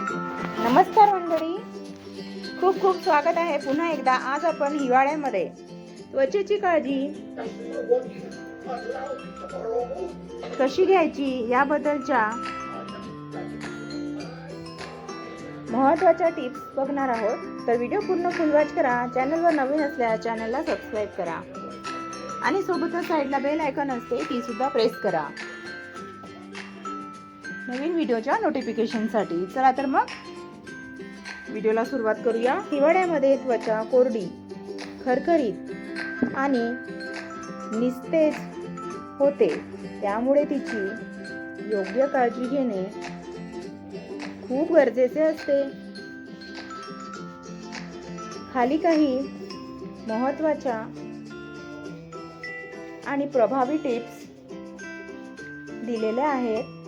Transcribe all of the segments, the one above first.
नमस्कार मंडळी. खूप खूप स्वागत आहे. पुन्हा एकदा आज आपण हिवाळ्यामध्ये त्वचेची काळजी कशी घ्यायची याबद्दलच्या महत्त्वाच्या टिप्स बघणार आहोत. तर व्हिडिओ पूर्ण फुलवाच करा. चॅनलवर नवीन असल्यास चॅनलला सबस्क्राईब करा. आणि सोबतच साईडला बेल आयकॉन असते ती सुद्धा प्रेस करा. नवीन व्हिडिओच्या नोटिफिकेशनसाठी चला तर मग व्हिडिओला सुरुवात करूया. हिवाळ्यामध्ये त्वचा कोरडी खरखरीत आणि निस्तेज होते. त्यामुळे तिची योग्य काळजी घेणे खूप गरजेचे असते. खाली काही महत्त्वाच्या आणि प्रभावी टिप्स दिलेल्या आहेत.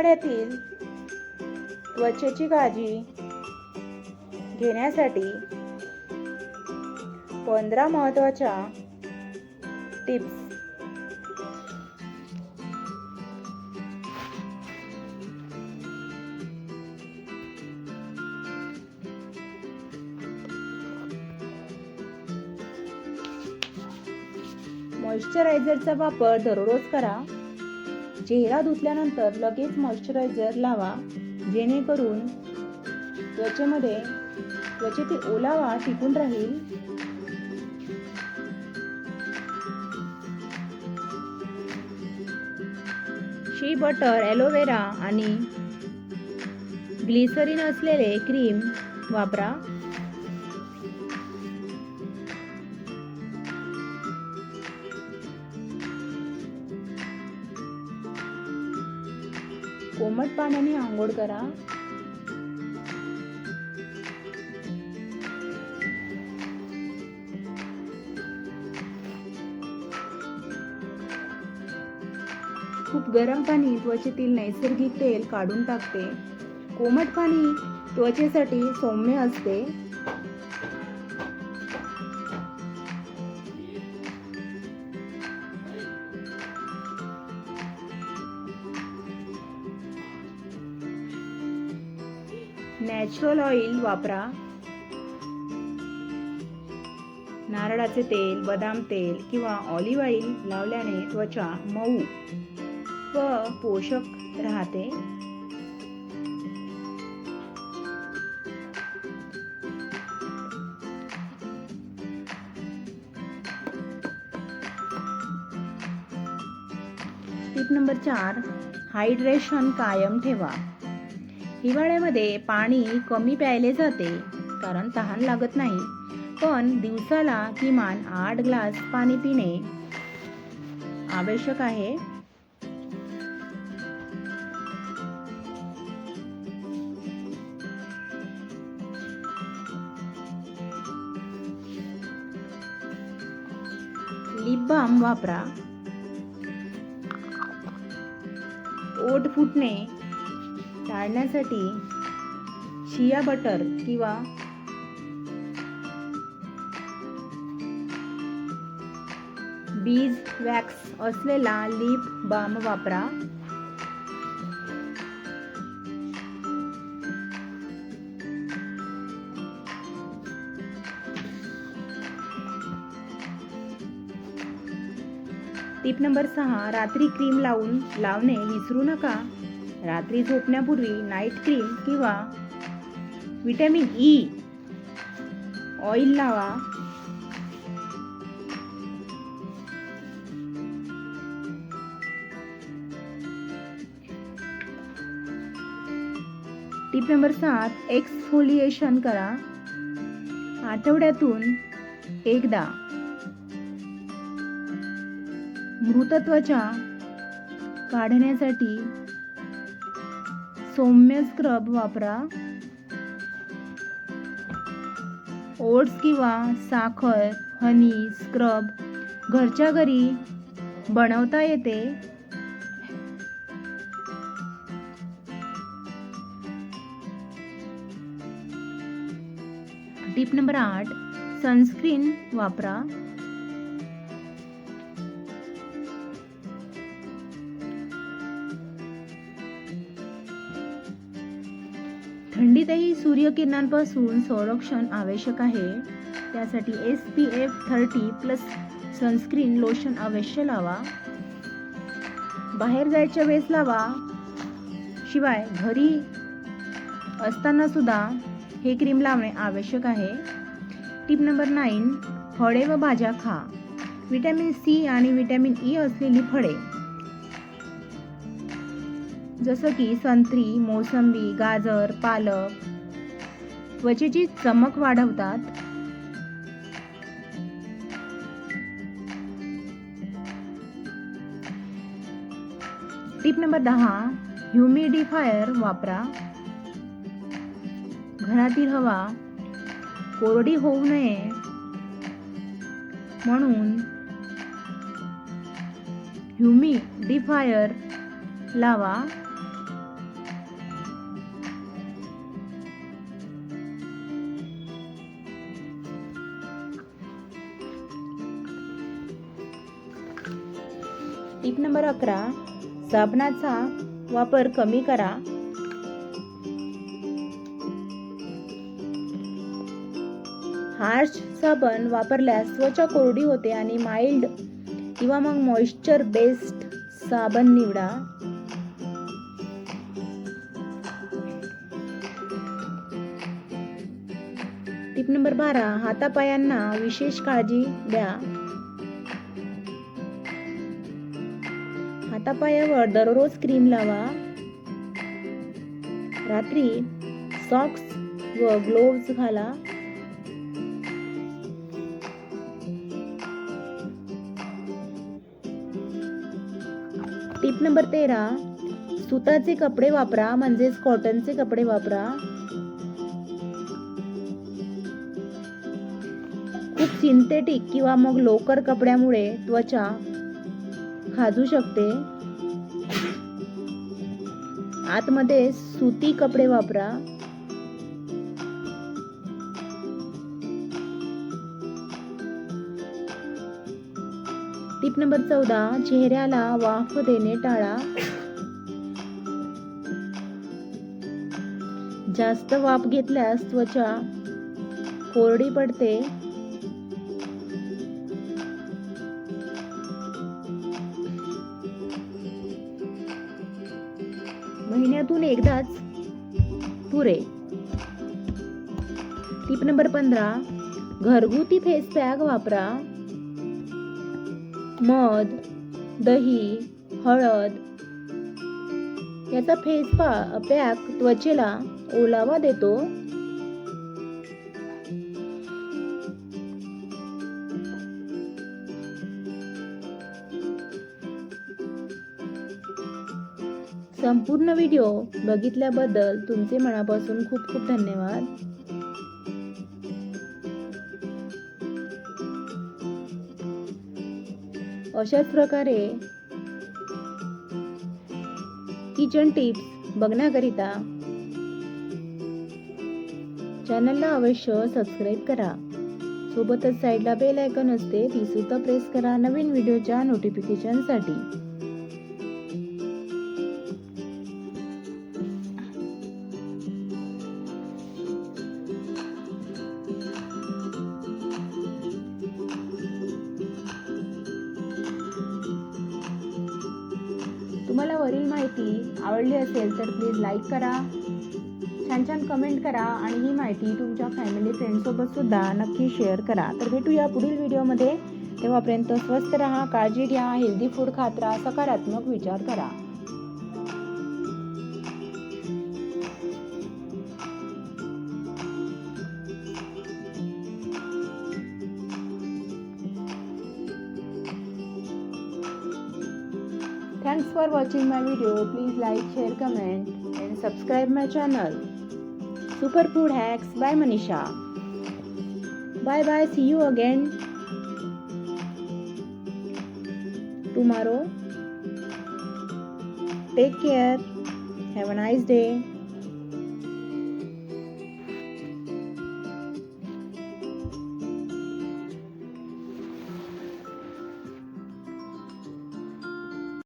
हिवाळ्यातील त्वचेची काळजी घेण्यासाठी पंधरा महत्त्वाच्या टिप्स. मॉइश्चरायझरचा वापर दररोज करा. चेहरा धुतल्यानंतर लगेच मॉइश्चरायझर लावा जेणेकरून त्वचेमध्ये त्वचेतील ओलावा टिकून राहील. शी बटर ॲलोवेरा आणि ग्लिसरीन असलेले क्रीम वापरा. कोमट पाण्याने आंघोळ करा. खूप गरम पाणी त्वचेतील नैसर्गिक तेल काढून टाकते. कोमट पाणी त्वचेसाठी सौम्य असते. नॅचरल ऑइल वापरा. नारळाचे तेल बदाम तेल किंवा ऑलिव्ह ऑइल लावल्याने त्वचा मऊ व पोषक राहते. टिप नंबर चार हायड्रेशन कायम ठेवा. हिवाळ्यामध्ये पाणी कमी प्यायले जाते कारण तहान लागत नाही. पण दिवसाला किमान आठ ग्लास पाणी पिणे आवश्यक आहे. लिप बाम वापरा. ओठ फुटणे टाळण्यासाठी शिया बटर किंवा बीज वॅक्स असलेला लिप बाम वापरा. टिप नंबर सहा रात्री क्रीम लावून लावणे विसरू नका. रात्री झोपण्यापूर्वी नाईट क्रीम किंवा विटॅमिन ई ऑइल लावा. टिप नंबर सात एक्सफोलिएशन करा. आठवड्यातून एकदा. मृतत्वाच्या काढण्यासाठी सौम्य स्क्रब वापरा. ओट्स किंवा साखर हनी स्क्रब घरच्या घरी बनवता येते. टिप नंबर आठ सनस्क्रीन वापरा. कोणत्याही सूर्यकिरणांपासून संरक्षण आवश्यक आहे. त्यासाठी S P F thirty plus sunscreen lotion अवश्य लावा. बाहेर जायच्या वेळेस लावा. शिवाय घरी असताना सुद्धा हे क्रीम लावणे आवश्यक आहे. टिप नंबर नाईन फळे व भाज्या खा. विटॅमिन सी आणि विटॅमिन ई असलेली फळे. जसं की संत्री मोसंबी गाजर पालक. त्वचेची चमक वाढवतात. टिप नंबर दहा ह्युमिडिफायर वापरा. घरातील हवा कोरडी होऊ नये. म्हणून ह्युमिडिफायर लावा. टिप नंबर अकरा साबणाचा वापर कमी करा. हार्श साबण वापरल्यास त्वचा कोरडी होते आणि माइल्ड किंवा मग मॉइश्चर बेस्ड साबण निवडा. टिप नंबर बारा हातापायांना विशेष काळजी द्या. हातापायावर दररोज क्रीम लावा. रात्री सॉक्स व ग्लोव्ज घाला. टिप नंबर तेरा सुताचे कपडे वापरा म्हणजेच कॉटनचे कपडे वापरा. खूप सिंथेटिक किंवा मग लोकर कपड्यामुळे त्वचा खाजू शकते. आतमध्ये सुती कपडे वापरा. टिप नंबर चौदा चेहऱ्याला वाफ देणे टाळा. जास्त वाफ घेतल्यास त्वचा कोरडी पडते. महिन्यातून एकदाच. पुरे. टिप नंबर पंधरा. घरगुती फेस पॅक वापरा. मध दही हळद. याचा फेस पा पॅक त्वचेला ओलावा देतो. संपूर्ण व्हिडिओ बघितल्याबद्दल तुमचे मनापासून खूप खूप धन्यवाद. अशाच प्रकारे किचन टिप्स बघण्याकरिता चॅनलला अवश्य सबस्क्राईब करा. सोबतच साईडला बेल आयकॉन असते ती सुद्धा प्रेस करा नवीन व्हिडिओच्या नोटिफिकेशनसाठी आवडली असेल तर प्लीज लाईक करा. छान छान कमेंट करा आणि ही माहिती तुमच्या फॅमिली फ्रेंडसोबत सुद्धा नक्की शेअर करा. तर भेटूया पुढील व्हिडिओमध्ये तेव्हापर्यंत स्वस्त राहा काळजी घ्या हेल्दी फूड खात राहा सकारात्मक विचार करा. Thanks for watching my video. Please like, share, comment and subscribe my channel. Superfood Hacks by Manisha. Bye bye. See you again tomorrow. Take care. Have a nice day.